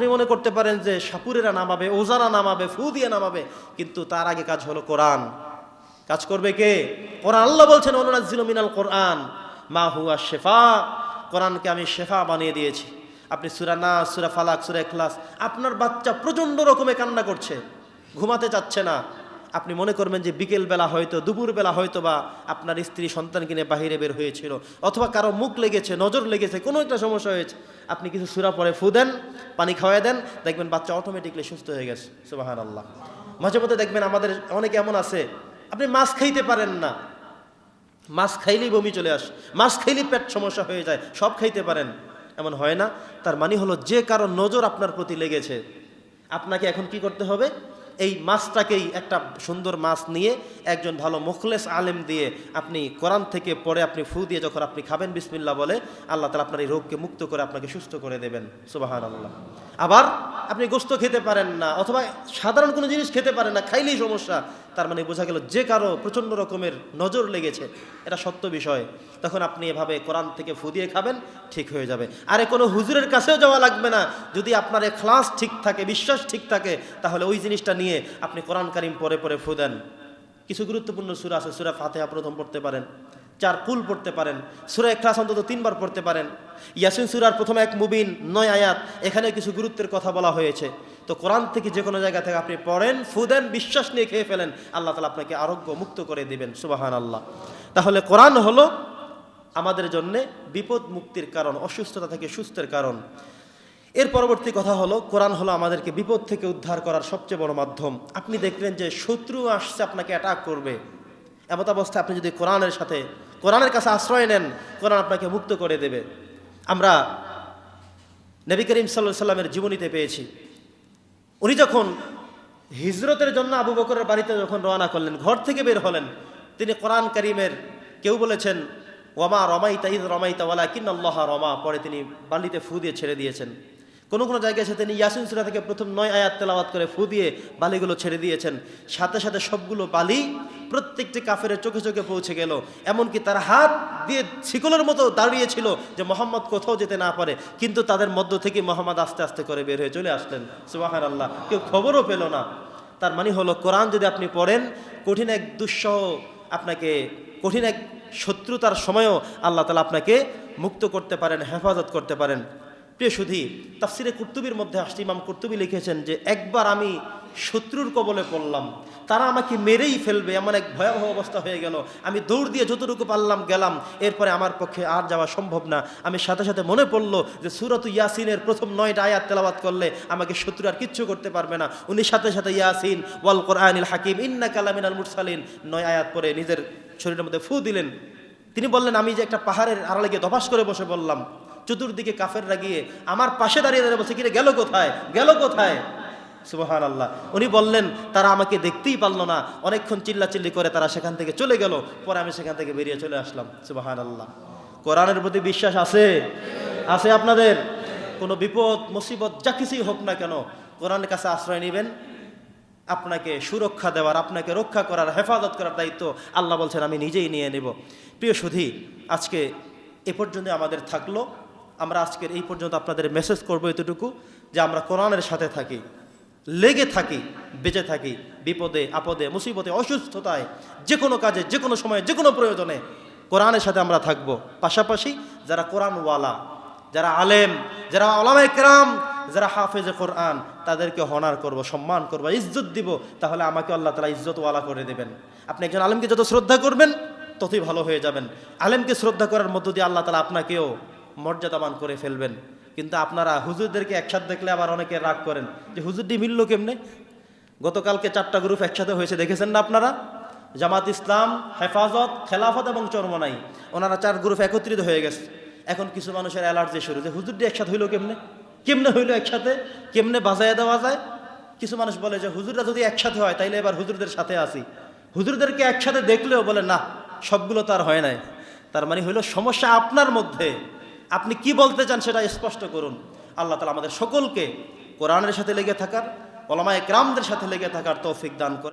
আপনি মনে করতে পারেন যে সাপুরেরা নামাবে, ওজারা নামাবে ফু দিয়ে নামাবে, কিন্তু তার আগে কাজ হলো কোরআন। কাজ করবে কে? কোরআন আল্লাহ বলছেন অনুরাজিল মিনাল কোরআন মা হুয়া শেফা। কোরআনকে আমি শেফা বানিয়ে দিয়েছি। আপনি সুরা না সুরা ফালাক, সুরা এখলাস আপনার বাচ্চা প্রচণ্ড রকমে কান্না করছে, ঘুমাতে চাচ্ছে না। আপনি মনে করবেন যে বিকেল বেলা হয়তো, দুপুর বেলা হয়তো বা আপনার স্ত্রী সন্তান কিনে বাহিরে বের হয়েছিল। অথবা কারও মুখ লেগেছে, নজর লেগেছে, কোনো একটা সমস্যা হয়েছে। আপনি কিছু সুরা পরে ফু দেন, পানি খাওয়াই দেন, দেখবেন বাচ্চা অটোমেটিকলি সুস্থ হয়ে গেছে। সুবাহান আল্লাহ মাঝে মধ্যে দেখবেন আমাদের অনেকে এমন আছে, আপনি মাছ খাইতে পারেন না। মাছ খাইলেই বমি চলে আসে, মাছ খাইলেই পেট সমস্যা হয়ে যায়, সব খাইতে পারেন। এমন হয় না। তার মানে হলো যে কারও নজর আপনার প্রতি লেগেছে, আপনাকে এখন কি করতে হবে? এই মাছটাকেই একটা সুন্দর মাছ নিয়ে একজন ভালো মুখলেস আলেম দিয়ে আপনি কোরআন থেকে পরে আপনি ফু দিয়ে যখন আপনি খাবেন বিসমিল্লা বলে, আল্লাহ তালা আপনার এই রোগকে মুক্ত করে আপনাকে সুস্থ করে দেবেন। সুবাহান আল্লাহ আবার আপনি গোস্ত খেতে পারেন না, অথবা সাধারণ কোনো জিনিস খেতে পারেন না, খাইলেই সমস্যা। তার মানে বোঝা গেল যে কারও প্রচণ্ড রকমের নজর লেগেছে, এটা সত্য বিষয়। তখন আপনি এভাবে কোরআন থেকে ফু দিয়ে খাবেন, ঠিক হয়ে যাবে। আরে কোনো হুজুরের কাছেও যাওয়া লাগবে না। যদি আপনার এ ক্লাস ঠিক থাকে, বিশ্বাস ঠিক থাকে, তাহলে ওই জিনিসটা নিয়ে আপনি কোরআন কারিম পরে পরে ফু দেন। কিছু গুরুত্বপূর্ণ সুরা আছে, সুরা ফাতেহা প্রথম পড়তে পারেন, চার কুল পড়তে পারেন, সুরা ক্লাস অন্তত তিনবার পড়তে পারেন। ইয়াসিন সুরার প্রথম এক মুবিন নয় আয়াত এখানে কিছু গুরুত্বের কথা বলা হয়েছে। তো কোরআন থেকে যে কোনো জায়গা থেকে আপনি পড়েন ফুদেন বিশ্বাস নিয়ে খেয়ে ফেলেন, আল্লাহ তালা আপনাকে আরোগ্য মুক্ত করে দিবেন সুবাহান আল্লাহ তাহলে কোরআন হলো আমাদের জন্য বিপদ মুক্তির কারণ, অসুস্থতা থেকে সুস্থের কারণ। এর পরবর্তী কথা হলো, কোরআন হলো আমাদেরকে বিপদ থেকে উদ্ধার করার সবচেয়ে বড় মাধ্যম। আপনি দেখলেন যে শত্রু আসছে, আপনাকে অ্যাটাক করবে। এমত অবস্থায় আপনি যদি কোরআনের সাথে, কোরআনের কাছে আশ্রয় নেন, কোরআন আপনাকে মুক্ত করে দেবে। আমরা নবী করিম সাল্লাহ সাল্লামের জীবনীতে পেয়েছি। উনি যখন হিজরতের জন্য আবু বকরের বাড়িতে যখন রওনা করলেন, ঘর থেকে বের হলেন, তিনি কোরআন করিমের কেউ বলেছেন ওমা রমাইতা ঈদ রমাইতা ওয়ালা কিন আল্লাহ রমা। পরে তিনি বালিতে ফু দিয়ে ছেড়ে দিয়েছেন। কোনো কোনো জায়গায় সাথে তিনি ইয়াসিন সুরা থেকে প্রথম নয় আয়াত তেলাওয়াত করে ফু দিয়ে বালিগুলো ছেড়ে দিয়েছেন। সাথে সাথে সবগুলো বালি প্রত্যেকটি কাফের চোখে চোখে পৌঁছে গেল। এমনকি তার হাত দিয়ে শিকলের মতো দাঁড়িয়েছিল যে মোহাম্মদ কোথাও যেতে না পারে। কিন্তু তাদের মধ্য থেকে মোহাম্মদ আস্তে আস্তে করে বের হয়ে চলে আসলেন। সুবাহার আল্লাহ কেউ খবরও পেল না। তার মানে হলো, কোরআন যদি আপনি পড়েন, কঠিন এক দুঃসহ আপনাকে, কঠিন এক শত্রুতার সময়ও আল্লাহ তালা আপনাকে মুক্ত করতে পারেন, হেফাজত করতে পারেন। প্রিয় সুধী, তাফসিরে কুর্তুবির মধ্যে আসছে, ইমাম কুর্তুবি লিখেছেন যে, একবার আমি শত্রুর কবলে পড়লাম, তারা আমাকে মেরেই ফেলবে, এমন এক ভয়াবহ অবস্থা হয়ে গেল। আমি দৌড় দিয়ে যতটুকু পারলাম গেলাম, এরপরে আমার পক্ষে আর যাওয়া সম্ভব না। আমি সাথে সাথে মনে পড়ল যে, সুরত ইয়াসিনের প্রথম নয়টা আয়াত তেলাবাত করলে আমাকে শত্রু আর কিচ্ছু করতে পারবে না। উনি সাথে সাথে, ইয়াসিন ওয়াল কোরআনিল হাকিম ইন্না কালামিন আল মুরসালিন। নয় আয়াত পরে নিজের শরীরের মধ্যে ফু দিলেন। তিনি বললেন, আমি যে একটা পাহাড়ের আড়ালে গিয়ে দফাস করে বসে বললাম চতুর্দিকে কাফেররা গিয়ে আমার পাশে দাঁড়িয়ে দাঁড়িয়ে বলছে, কিরে, গেল কোথায়? গেল কোথায়? সুবহান আল্লাহ উনি বললেন, তারা আমাকে দেখতেই পারল না। অনেকক্ষণ চিল্লাচিল্লি করে তারা সেখান থেকে চলে গেল। পরে আমি সেখান থেকে বেরিয়ে চলে আসলাম। সুবহান আল্লাহ কোরআনের প্রতি বিশ্বাস আছে? আছে আপনাদের? কোনো বিপদ, মুসিবত, যা কিছুই হোক না কেন, কোরআনের কাছে আশ্রয় নেবেন। আপনাকে সুরক্ষা দেওয়ার, আপনাকে রক্ষা করার, হেফাজত করার দায়িত্ব আল্লাহ বলছেন, আমি নিজেই নিয়ে নেব। প্রিয় সুধী, আজকে এ পর্যন্ত আমাদের থাকল। আমরা আজকের এই পর্যন্ত আপনাদের মেসেজ করব এতটুকু যে আমরা কোরআনের সাথে থাকি, লেগে থাকি, বেঁচে থাকি, বিপদে, আপদে, মুসিবতে, অসুস্থতায় যে কোনো কাজে যে কোনো সময়ে যে কোনো প্রয়োজনে কোরআনের সাথে আমরা থাকব। পাশাপাশি যারা কোরআনওয়ালা, যারা আলেম, যারা ওলামা একরাম যারা হাফেজে কোরআন, তাদেরকে হনার করব, সম্মান করব, ইজ্জত দিব, তাহলে আমাকে আল্লাহ তালা ইজ্জতওয়ালা করে দেবেন। আপনি একজন আলেমকে যত শ্রদ্ধা করবেন, ততই ভালো হয়ে যাবেন। আলেমকে শ্রদ্ধা করার মধ্য দিয়ে আল্লাহ তালা আপনাকেও মর্যাদাবান করে ফেলবেন। কিন্তু আপনারা হুজুরদেরকে একসাথে দেখলে আবার অনেকে রাগ করেন যে, হুজুরটি মিলল কেমনে? গতকালকে চারটা গ্রুপ একসাথে হয়েছে, দেখেছেন না আপনারা? জামাত ইসলাম, হেফাজত, খেলাফত এবং চরমনাই, ওনারা চার গ্রুপ একত্রিত হয়ে গেছে। এখন কিছু মানুষের অ্যালার্জি শুরু যে, হুজুরটি একসাথে হইল কেমনে? কেমনে হইল একসাথে? কেমনে বাজায় দেওয়া যায়? কিছু মানুষ বলে যে, হুজুররা যদি একসাথে হয়, তাইলে এবার হুজুরদের সাথে আসি। হুজুরদেরকে একসাথে দেখলেও বলে, না, সবগুলো তার হয় নাই। তার মানে হইল সমস্যা আপনার মধ্যে। আপনি কি বলতে চান সেটা স্পষ্ট করুন। আল্লাহ তালা আমাদের সকলকে কোরআনের সাথে লেগে থাকার, ওলামায় গ্রামদের সাথে লেগে থাকার তৌফিক দান করে